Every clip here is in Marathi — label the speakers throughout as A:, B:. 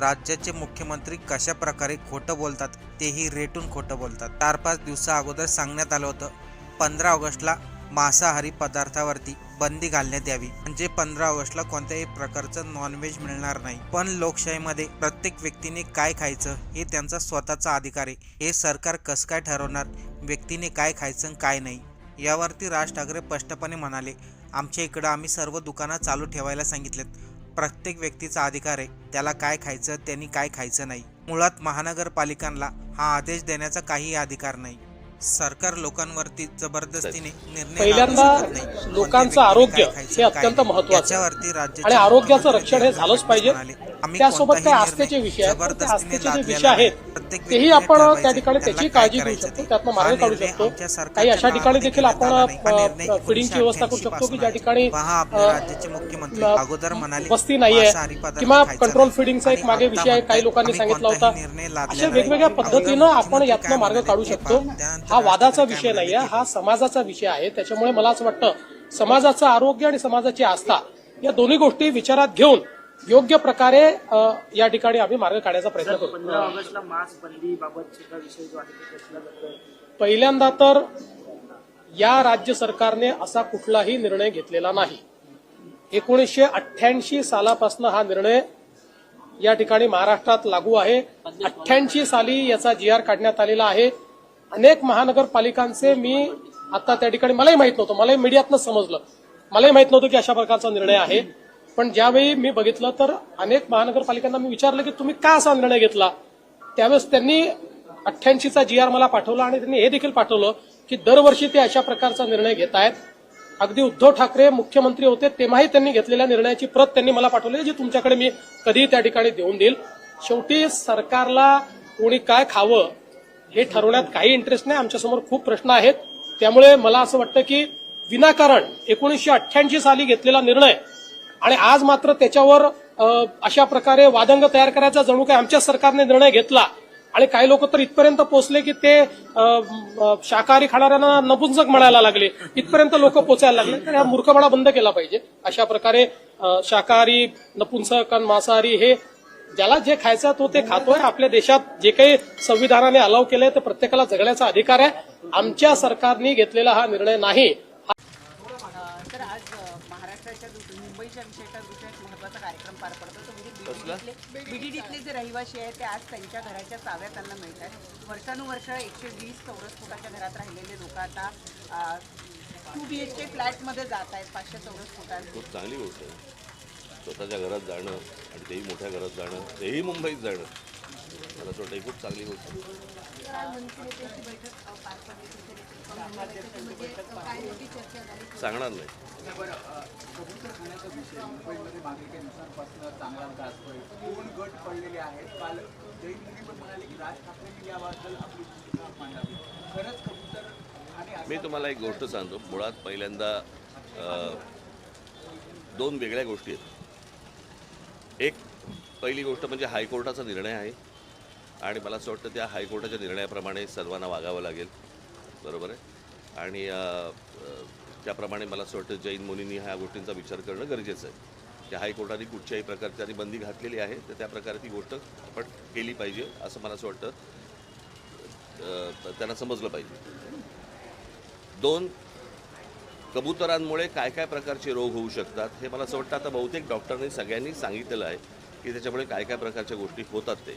A: राज्याचे मुख्यमंत्री कशा प्रकारे खोटं बोलतात तेही रेटून खोटं बोलतात. चार पाच दिवसा अगोदर सांगण्यात आलं होतं पंधरा ऑगस्टला मांसाहारी पदार्थावरती बंदी घालण्यात यावी. म्हणजे पंधरा ऑगस्टला कोणत्याही प्रकारचं नॉनव्हेज मिळणार नाही. पण लोकशाहीमध्ये प्रत्येक व्यक्तीने काय खायचं हे त्यांचा स्वतःचा अधिकार आहे. हे सरकार कसं काय ठरवणार व्यक्तीने काय खायचं काय नाही यावरती राज ठाकरे स्पष्टपणे म्हणाले आमच्या इकडं आम्ही सर्व दुकानं चालू ठेवायला सांगितलेत. प्रत्येक व्यक्तीचा अधिकार आहे. त्याला काय खायचं त्यांनी काय खायचं नाही. मुळात महानगरपालिकांना हा आदेश देण्याचा काहीही अधिकार नाही. सरकार लोकांवरती जबरदस्तीने निर्णय
B: लोकांचं आरोग्य हे
A: काय
B: अत्यंत
A: राज्याचे
B: आणि आरोग्याचं रक्षण हे झालंच पाहिजे. त्यासोबत काही
A: निर्णय
B: आस्थेचे विषय आहेत? त्या आस्थेचे जे विषय आहेत? तेही आपण त्या ठिकाणी त्याची काळजी घेऊ शकतो. त्यातनं मार्ग काढू शकतो. काही अशा ठिकाणी देखील आपण फिडिंगची व्यवस्था करू
A: 1988
B: शकतो की ज्या ठिकाणी वस्ती नाहीये किंवा कंट्रोल. फिडिंगचा एक मागे विषय आहे काही लोकांनी सांगितला होता. अशा वेगवेगळ्या. पद्धतीनं आपण यातनं मार्ग काढू शकतो. हा वादाचा विषय नाहीये हा समाजाचा विषय आहे. त्याच्यामुळे मला असं वाटतं समाजाचं आरोग्य आणि समाजाची आस्था या दोन्ही गोष्टी विचारात घेऊन योग्य प्रकारे या ठिकाणी आम्ही मार्ग काढायचा प्रयत्न करू.
C: पंधरा ऑगस्टला मास्क बंदी बाबत सुद्धा विषय जो आहे तो घेतला जातोय
B: पहिल्यांदा तर या राज्य सरकारने असा कुठलाही निर्णय घेतलेला नाही. एकोणीसशे अठ्ठ्याऐंशी सालापासून हा निर्णय या ठिकाणी महाराष्ट्रात लागू आहे. अठ्ठ्याऐंशी साली याचा जी आर काढण्यात आलेला आहे. अनेक महानगरपालिकांचे मी आता त्या ठिकाणी मलाही माहीत नव्हतं. मलाही मीडियातनं समजलं. मलाही माहीत नव्हतं की अशा प्रकारचा निर्णय आहे. पण ज्यावेळी मी बघितलं तर अनेक महानगरपालिकांना मी विचारलं की तुम्ही का असा निर्णय घेतला? त्यावेळेस त्यांनी अठ्ठ्याऐंशीचा जी आर मला पाठवला आणि त्यांनी हे देखील पाठवलं की दरवर्षी ते अशा प्रकारचा निर्णय घेत आहेत. अगदी उद्धव ठाकरे मुख्यमंत्री होते तेव्हाही त्यांनी घेतलेल्या निर्णयाची प्रत त्यांनी मला पाठवली जी तुमच्याकडे मी कधीही त्या ठिकाणी देऊन देईल. शेवटी सरकारला कोणी काय खावं हे ठरवण्यात काही इंटरेस्ट नाही. आमच्यासमोर खूप प्रश्न आहेत. त्यामुळे मला असं वाटतं की विनाकारण एकोणीसशे अठ्ठ्याऐंशी साली घेतलेला निर्णय आणि आज मात्र त्याच्यावर अशा प्रकारे वादंग तयार करायचा जणू काही आमच्या सरकारने निर्णय घेतला. आणि काही लोक तर इथपर्यंत पोहोचले की ते शाकाहारी खाणाऱ्यांना नपुंसक म्हणायला लागले. इथपर्यंत लोक पोचायला लागले. तर हा मूर्खपणा बंद केला पाहिजे. अशा प्रकारे शाकाहारी नपुंसक आणि मांसाहारी हे ज्याला जे खायचं तो ते खातोय आपल्या देशात जे काही संविधानाने अलाव केलंय ते प्रत्येकाला जगण्याचा अधिकार आहे. आमच्या सरकारने घेतलेला हा निर्णय नाही
D: अ, तर आज अ, महाराष्ट्राच्या एक महत्त्वाचा कार्यक्रम पार पडतो. तो म्हणजे बीडीडीतले जे रहिवासी आहेत ते आज त्यांच्या घराच्या चाव्या त्यांना मिळतात. वर्षानुवर्ष एकशे वीस चौरस फुटाच्या घरात राहिलेले लोक आता टू बी एच के फ्लॅटमध्ये जात आहेत पाचशे चौरस फुटात
E: खूप चांगली गोष्ट आहे. स्वतःच्या घरात जाणं आणि तेही मोठ्या घरात जाणं तेही मुंबईत जाणं. मला असं वाटतं खूप चांगली गोष्ट सांगणार नाही. मी तुम्हाला एक गोष्ट सांगतो. मुळात पहिल्यांदा दोन वेगळ्या गोष्टी आहेत. एक पहिली गोष्ट म्हणजे हायकोर्टाचा निर्णय आहे. आणि मला असं वाटतं त्या हायकोर्टाच्या निर्णयाप्रमाणे सर्वांना वागावं लागेल. बरोबर आहे? आणि त्याप्रमाणे मला असं वाटतं जैन मुनींनी ह्या गोष्टींचा विचार करणं गरजेचं आहे. त्या हायकोर्टाने कुठच्याही प्रकारची आणि बंदी घातलेली आहे तर त्या प्रकारे ती गोष्ट आपण केली पाहिजे असं मला असं वाटतं. त्यांना समजलं पाहिजे. दोन कबुतरांमुळे काय काय प्रकारचे रोग होऊ शकतात हे मला असं वाटतं. आता बहुतेक डॉक्टरने सगळ्यांनी सांगितलेलं आहे की त्याच्यामुळे काय काय प्रकारच्या गोष्टी होतात ते.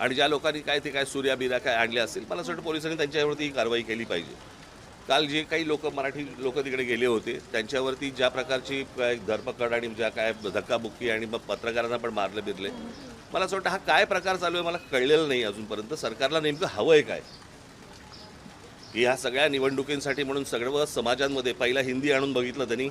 E: आणि ज्या लोकांनी काय ते काय सूर्या बिरा काय आणले असतील मला असं वाटतं पोलिसांनी त्यांच्यावरती ही कारवाई केली पाहिजे. काल जे काही लोक मराठी लोक तिकडे गेले होते त्यांच्यावरती ज्या प्रकारची धरपकड आणि ज्या काय धक्काबुक्की आणि मग पत्रकारांना पण मारले बिरले मला असं वाटतं हा काय प्रकार चालू आहे मला कळलेलं नाही अजूनपर्यंत. सरकारला नेमकं हवं आहे काय? की ह्या सगळ्या निवडणुकींसाठी म्हणून सगळं समाजांमध्ये पहिला हिंदी आणून बघितलं त्यांनी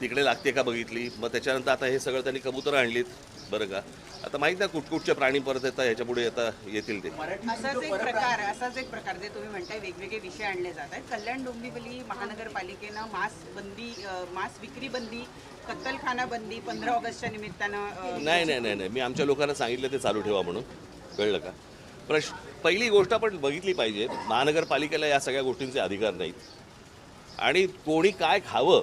E: तिकडे लागते का बघितली? मग त्याच्यानंतर आता हे सगळं त्यांनी कबुतरं आणलीत बरं का? आता माहीत नाही कुठकुठचे प्राणी परत येतात ह्याच्या पुढे आता येतील ते.
D: असाच एक प्रकार असाच एक प्रकार जे तुम्ही म्हणताय वेगवेगळे विषय आणले जात आहेत. कल्याण डोंबिवली महानगरपालिकेनं मास बंदी मास विक्री बंदी कत्तलखाना बंदी पंधरा ऑगस्टच्या निमित्तानं
E: नाही नाही नाही नाही मी आमच्या लोकांना सांगितलं ते चालू ठेवा म्हणून. कळलं का? प्रश्न पहिली गोष्ट आपण बघितली पाहिजे महानगरपालिकेला या सगळ्या गोष्टींचे अधिकार नाहीत. आणि कोणी काय खावं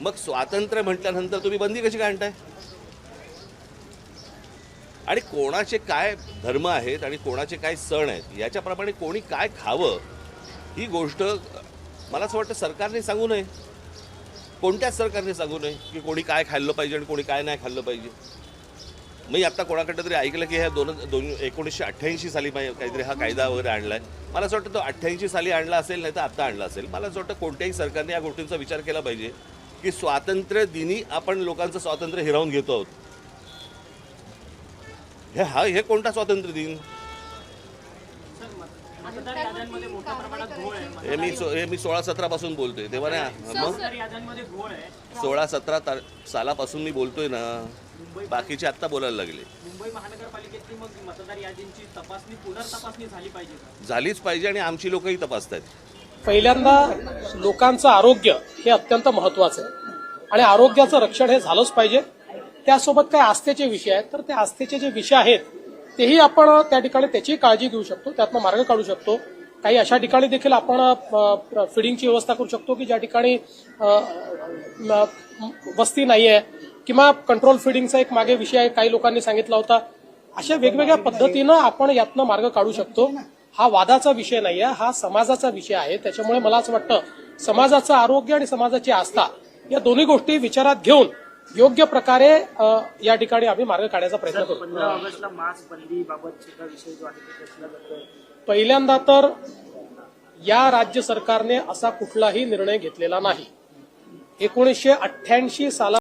E: मग स्वातंत्र्य म्हटल्यानंतर तुम्ही बंदी कशी काय आणताय? आणि कोणाचे काय धर्म आहेत आणि कोणाचे काय सण आहेत याच्याप्रमाणे कोणी काय खावं ही गोष्ट मला असं वाटतं सरकारने सांगू नये. कोणत्याच सरकारने सांगू नये की कोणी काय खाल्लं पाहिजे आणि कोणी काय नाही खाल्लं पाहिजे. मी आता कोणाकडं तरी ऐकलं की ह्या दोन दोन एकोणीसशे अठ्ठ्याऐंशी साली काहीतरी हा कायदा वगैरे आणला आहे मला असं वाटतं तो अठ्ठ्याऐंशी साली आणला असेल नाही तर आत्ता आणला असेल. मला असं वाटतं कोणत्याही सरकारने या गोष्टींचा विचार केला पाहिजे. की स्वातंत्र्य दिनी आपण लोकांचं स्वातंत्र्य हिरावून घेतो आहोत. हे हा हे कोणता स्वातंत्र्य दिन? हे मी हे मी सोळा सतरा पासून बोलतोय तेव्हा ना मग? सोळा सतरा सालापासून मी बोलतोय ना बाकीचे आत्ता बोलायला लागले.
C: मुंबई महानगरपालिकेतली मग मतदार यादींची तपासणी पुनर्तपासणी झाली पाहिजे
E: झालीच पाहिजे आणि आमची लोकही तपासतात
B: पहिल्यांदा लोकांचं आरोग्य हे अत्यंत महत्वाचं आहे. आणि आरोग्याचं रक्षण हे झालंच पाहिजे. त्यासोबत काय आस्थेचे विषय आहेत. तर ते आस्थेचे जे विषय आहेत तेही आपण त्या ठिकाणी त्याची काळजी घेऊ शकतो. त्यातनं मार्ग काढू शकतो. काही अशा ठिकाणी देखील आपण फिडिंगची व्यवस्था करू शकतो की ज्या ठिकाणी वस्ती नाही आहे किंवा कंट्रोल फिडिंगचा एक मागे विषय आहे. काही लोकांनी सांगितला होता. अशा वेगवेगळ्या पद्धतीनं आपण यातनं मार्ग काढू शकतो. हा वादाचा विषय नाहीये हा समाजाचा विषय आहे. त्याच्यामुळे मला असं वाटतं समाजाचं आरोग्य आणि समाजाची आस्था या दोन्ही गोष्टी विचारात घेऊन योग्य प्रकारे या ठिकाणी आम्ही मार्ग काढण्याचा प्रयत्न करू.
C: पंधरा ऑगस्टला मास बंदी बाबतचा विषय जो आहे तो कसला जातोय
B: पहिल्यांदा तर या राज्य सरकारने असा कुठलाही निर्णय घेतलेला नाही. एकोणीसशे अठ्ठ्याऐंशी साला